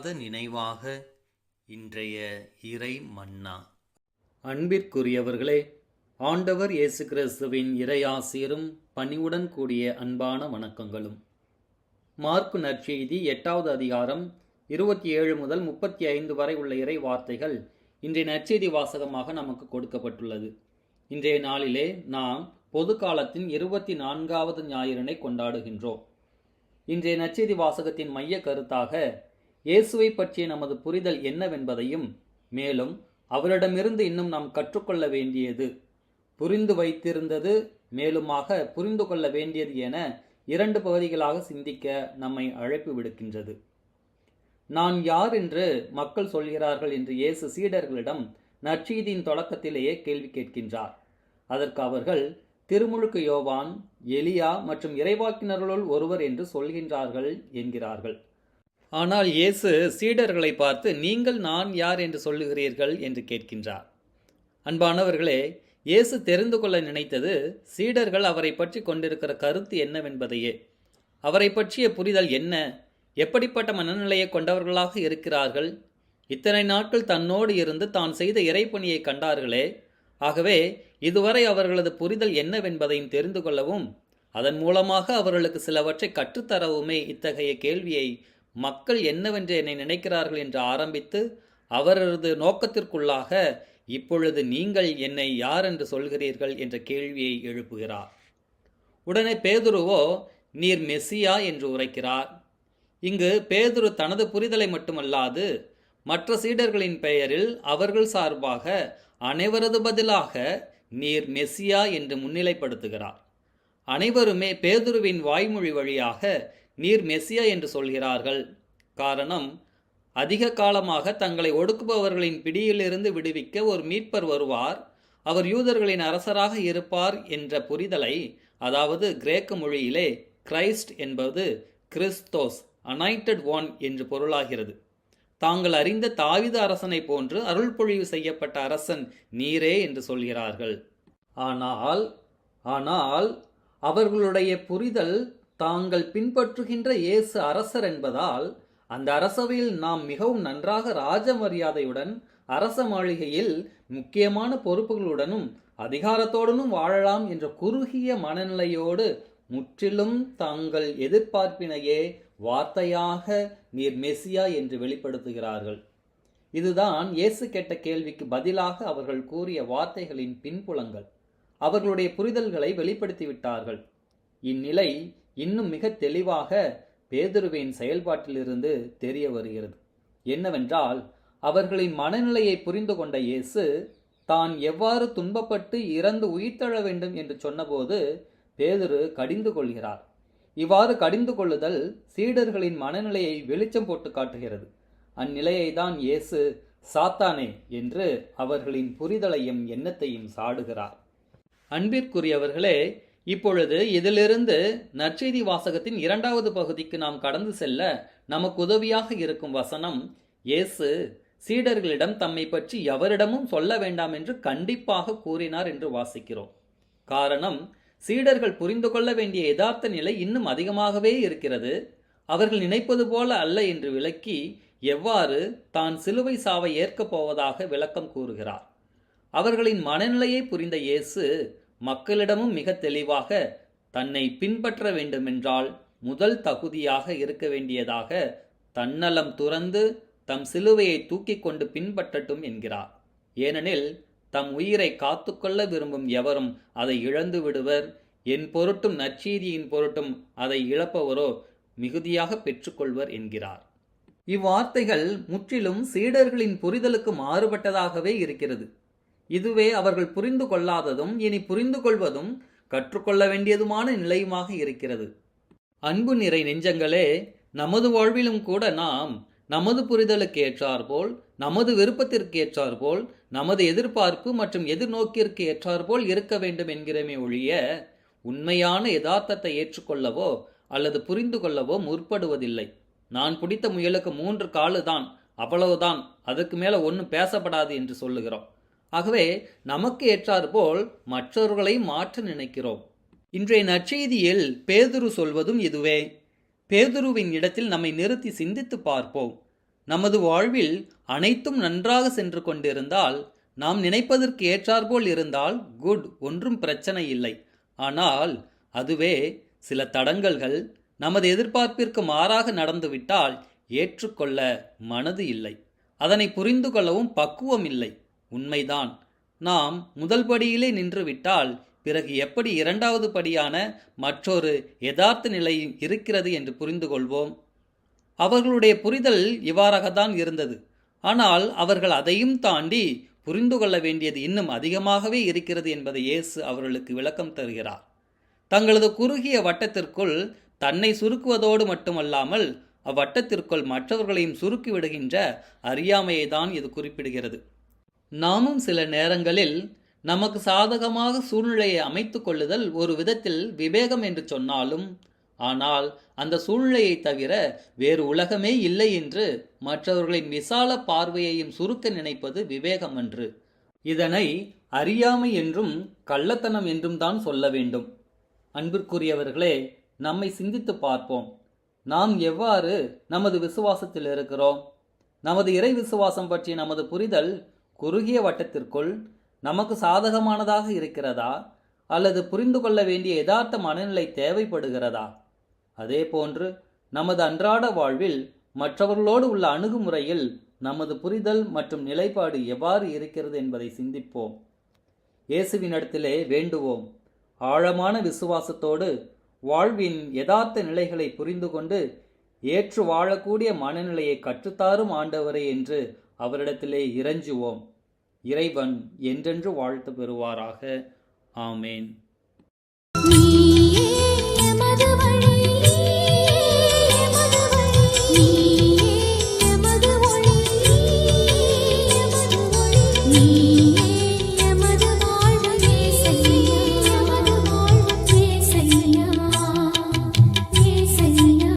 மறவாத நினைவாக இன்றைய இறை மன்னா அன்பிற்குரியவர்களே ஆண்டவர் இயேசு கிறிஸ்துவின் இறையாசிரும் பணிவுடன் கூடிய அன்பான வணக்கங்களும். மார்க்கு நற்செய்தி எட்டாவது அதிகாரம் இருபத்தி ஏழு முதல் முப்பத்தி ஐந்து வரை உள்ள இறை வார்த்தைகள் இன்றைய நற்செய்தி வாசகமாக நமக்கு கொடுக்கப்பட்டுள்ளது. இன்றைய நாளிலே நாம் பொது காலத்தின் இருபத்தி நான்காவது ஞாயிறனை கொண்டாடுகின்றோம். இன்றைய நச்செய்தி வாசகத்தின் மைய கருத்தாக இயேசுவை பற்றிய நமது புரிதல் என்னவென்பதையும் மேலும் அவரிடமிருந்து இன்னும் நாம் கற்றுக்கொள்ள வேண்டியது புரிந்து வைத்திருந்தது மேலுமாக புரிந்து கொள்ள வேண்டியது என இரண்டு பகுதிகளாக சிந்திக்க நம்மை அழைப்பு விடுக்கின்றது. நான் யார் என்று மக்கள் சொல்கிறார்கள் என்று இயேசு சீடர்களிடம் நற்செய்தியின் தொடக்கத்திலேயே கேள்வி கேட்கின்றார். அதற்கு அவர்கள் திருமுழுக்கு யோவான் எலியா மற்றும் இறைவாக்கினர்களுள் ஒருவர் என்று சொல்கின்றார்கள் என்கிறார்கள். ஆனால் இயேசு சீடர்களை பார்த்து நீங்கள் நான் யார் என்று சொல்லுகிறீர்கள்? என்று கேட்கின்றார். அன்பானவர்களே இயேசு தெரிந்து கொள்ள நினைத்தது சீடர்கள் அவரை பற்றி கொண்டிருக்கிற கருத்து என்னவென்பதையே. அவரை பற்றிய புரிதல் என்ன? எப்படிப்பட்ட மனநிலையை கொண்டவர்களாக இருக்கிறார்கள்? இத்தனை நாட்கள் தன்னோடு இருந்து தான் செய்த இறைப்பணியை கண்டார்களே. ஆகவே இதுவரை அவர்களது புரிதல் என்னவென்பதையும் தெரிந்து கொள்ளவும் அதன் மூலமாக அவர்களுக்கு சிலவற்றை கற்றுத்தரவுமே இத்தகைய கேள்வியை மக்கள் என்னவென்று என்னை நினைக்கிறார்கள் என்று ஆரம்பித்து அவரது நோக்கத்திற்குள்ளாக இப்பொழுது நீங்கள் என்னை யார் என்று சொல்கிறீர்கள்? என்ற கேள்வியை எழுப்புகிறார். உடனே பேதுருவோ நீர் மெஸ்ஸியா என்று உரைக்கிறார். இங்கு பேதுரு தனது புரிதலை மட்டுமல்லாது மற்ற சீடர்களின் பெயரில் அவர்கள் சார்பாக அனைவரது பதிலாக நீர் மெஸ்ஸியா என்று முன்னிலைப்படுத்துகிறார். அனைவருமே பேதுருவின் வாய்மொழி வழியாக நீர் மெஸ்ஸியா என்று சொல்கிறார்கள். காரணம் அதிக காலமாக தங்களை ஒடுக்குபவர்களின் பிடியிலிருந்து விடுவிக்க ஒரு மீட்பர் வருவார். அவர் யூதர்களின் அரசராக இருப்பார் என்ற புரிதலை அதாவது கிரேக்க மொழியிலே கிரைஸ்ட் என்பது கிறிஸ்தோஸ் அனைட்டட் ஒன் என்று பொருளாகிறது. தாங்கள் அறிந்த தாவித அரசனை போன்று அருள்பொழிவு செய்யப்பட்ட அரசன் நீரே என்று சொல்கிறார்கள். ஆனால் ஆனால் அவர்களுடைய புரிதல் தாங்கள் பின்பற்றுகின்ற இயேசு அரசர் என்பதால் அந்த அரசவையில் நாம் மிகவும் நன்றாக ராஜ மரியாதையுடன் அரச மாளிகையில் முக்கியமான பொறுப்புகளுடனும் அதிகாரத்தோடனும் வாழலாம் என்ற குறுகிய மனநிலையோடு முற்றிலும் தாங்கள் எதிர்பார்ப்பினையே வார்த்தையாக நீர் மெசியா என்று வெளிப்படுத்துகிறார்கள். இதுதான் இயேசு கேட்ட கேள்விக்கு பதிலாக அவர்கள் கூறிய வார்த்தைகளின் பின்புலங்கள். அவர்களுடைய புரிதல்களை வெளிப்படுத்திவிட்டார்கள். இந்நிலை இன்னும் மிக தெளிவாக பேதுருவின் செயல்பாட்டிலிருந்து தெரிய வருகிறது. என்னவென்றால் அவர்களின் மனநிலையை புரிந்து கொண்ட இயேசு தான் எவ்வாறு துன்பப்பட்டு இறந்து உயிர்த்தழ வேண்டும் என்று சொன்னபோது பேதுரு கடிந்து கொள்கிறார். இவ்வாறு கடிந்து கொள்ளுதல் சீடர்களின் மனநிலையை வெளிச்சம் போட்டு காட்டுகிறது. அந்நிலையை தான் இயேசு சாத்தானே என்று அவர்களின் புரிதலையும் எண்ணத்தையும் சாடுகிறார். அன்பிற்குரியவர்களே இப்பொழுது இதிலிருந்து நற்செய்தி வாசகத்தின் இரண்டாவது பகுதிக்கு நாம் கடந்து செல்ல நமக்கு உதவியாக இருக்கும் வசனம் இயேசு சீடர்களிடம் தம்மை பற்றி எவரிடமும் சொல்ல வேண்டாம் என்று கண்டிப்பாக கூறினார் என்று வாசிக்கிறோம். காரணம் சீடர்கள் புரிந்து கொள்ள வேண்டிய யதார்த்த நிலை இன்னும் அதிகமாகவே இருக்கிறது. அவர்கள் நினைப்பது போல அல்ல என்று விளக்கி எவ்வாறு தான் சிலுவை சாவை ஏற்கப் போவதாக விளக்கம் கூறுகிறார். அவர்களின் மனநிலையை புரிந்த இயேசு மக்களிடமும் மிக தெளிவாக தன்னை பின்பற்ற வேண்டுமென்றால் முதல் தகுதியாக இருக்க வேண்டியதாக தன்னலம் துறந்து தம் சிலுவையை தூக்கி கொண்டு பின்பற்றட்டும் என்கிறார். ஏனெனில் தம் உயிரை காத்துக்கொள்ள விரும்பும் எவரும் அதை இழந்து விடுவர். என் பொருட்டும் நற்செய்தியின் பொருட்டும் அதை இழப்பவரோ மிகுதியாக பெற்றுக்கொள்வர் என்கிறார். இவ்வார்த்தைகள் முற்றிலும் சீடர்களின் புரிதலுக்கு மாறுபட்டதாகவே இருக்கிறது. இதுவே அவர்கள் புரிந்து கொள்ளாததும் இனி புரிந்து கொள்வதும் கற்றுக்கொள்ள வேண்டியதுமான நிலையுமாக இருக்கிறது. அன்பு நிறை நெஞ்சங்களே நமது வாழ்விலும் கூட நாம் நமது புரிதலுக்கு ஏற்றாற்போல் நமது விருப்பத்திற்கு ஏற்றாற்போல் நமது எதிர்பார்ப்பு மற்றும் எதிர்நோக்கிற்கு ஏற்றாற்போல் இருக்க வேண்டும் என்கிறமே ஒழிய உண்மையான யதார்த்தத்தை ஏற்றுக்கொள்ளவோ அல்லது புரிந்து கொள்ளவோ முற்படுவதில்லை. நான் பிடித்த முயலுக்கு மூன்று காலு தான் அவ்வளவுதான் அதுக்கு மேலே ஒன்றும் பேசப்படாது என்று சொல்லுகிறோம். ஆகவே நமக்கு ஏற்றாற்போல் மற்றவர்களை மாற்ற நினைக்கிறோம். இன்றைய நற்செய்தியில் பேதுரு சொல்வதும் இதுவே. பேதுருவின் இடத்தில் நம்மை நிறுத்தி சிந்தித்து பார்ப்போம். நமது வாழ்வில் அனைத்தும் நன்றாக சென்று கொண்டிருந்தால் நாம் நினைப்பதற்கு ஏற்றாற்போல் இருந்தால் குட் ஒன்றும் பிரச்சனை இல்லை. ஆனால் அதுவே சில தடங்கல்கள் நமது எதிர்பார்ப்பிற்கு மாறாக நடந்துவிட்டால் ஏற்றுக்கொள்ள மனது இல்லை. அதனை புரிந்து கொள்ளவும் பக்குவம் இல்லை. உண்மைதான். நாம் முதல் படியிலே நின்றுவிட்டால் பிறகு எப்படி இரண்டாவது படியான மற்றொரு யதார்த்த நிலை இருக்கிறது என்று புரிந்து கொள்வோம் அவர்களுடைய புரிதல் இவ்வாறாகத்தான் இருந்தது. ஆனால் அவர்கள் அதையும் தாண்டி புரிந்து கொள்ள வேண்டியது இன்னும் அதிகமாகவே இருக்கிறது என்பதை இயேசு அவர்களுக்கு விளக்கம் தருகிறார். தங்களது குறுகிய வட்டத்திற்குள் தன்னை சுருக்குவதோடு மட்டுமல்லாமல் அவ்வட்டத்திற்குள் மற்றவர்களையும் சுருக்கி விடுகின்ற அறியாமையை தான் இது குறிப்பிடுகிறது. நாமும் சில நேரங்களில் நமக்கு சாதகமாக சூழ்நிலையை அமைத்துக் கொள்ளுதல் ஒரு விதத்தில் விவேகம் என்று சொன்னாலும் ஆனால் அந்த சூழ்நிலையை தவிர வேறு உலகமே இல்லை என்று மற்றவர்களின் விசால பார்வையையும் சுருக்க நினைப்பது விவேகம் அன்று. இதனை அறியாமை என்றும் கள்ளத்தனம் என்றும் தான் சொல்ல வேண்டும். அன்பிற்குரியவர்களே நம்மை சிந்தித்து பார்ப்போம். நாம் எவ்வாறு நமது விசுவாசத்தில் இருக்கிறோம்? நமது இறை விசுவாசம் பற்றிய நமது புரிதல் குறுகிய வட்டத்திற்குள் நமக்கு சாதகமானதாக இருக்கிறதா? அல்லது புரிந்து கொள்ள வேண்டிய யதார்த்த மனநிலை தேவைப்படுகிறதா? அதே போன்று நமது அன்றாட வாழ்வில் மற்றவர்களோடு உள்ள அணுகுமுறையில் நமது புரிதல் மற்றும் நிலைப்பாடு எவ்வாறு இருக்கிறது என்பதை சிந்திப்போம். இயேசுவினிடத்திலே வேண்டுவோம். ஆழமான விசுவாசத்தோடு வாழ்வின் யதார்த்த நிலைகளை புரிந்து கொண்டு ஏற்று வாழக்கூடிய மனநிலையை கற்றுத்தாரும் ஆண்டவரே என்று அவரிடத்திலே இறைஞ்சுவோம். இறைவன் என்றென்று வாழ்த்து பெறுவாராக. ஆமேன். நீயே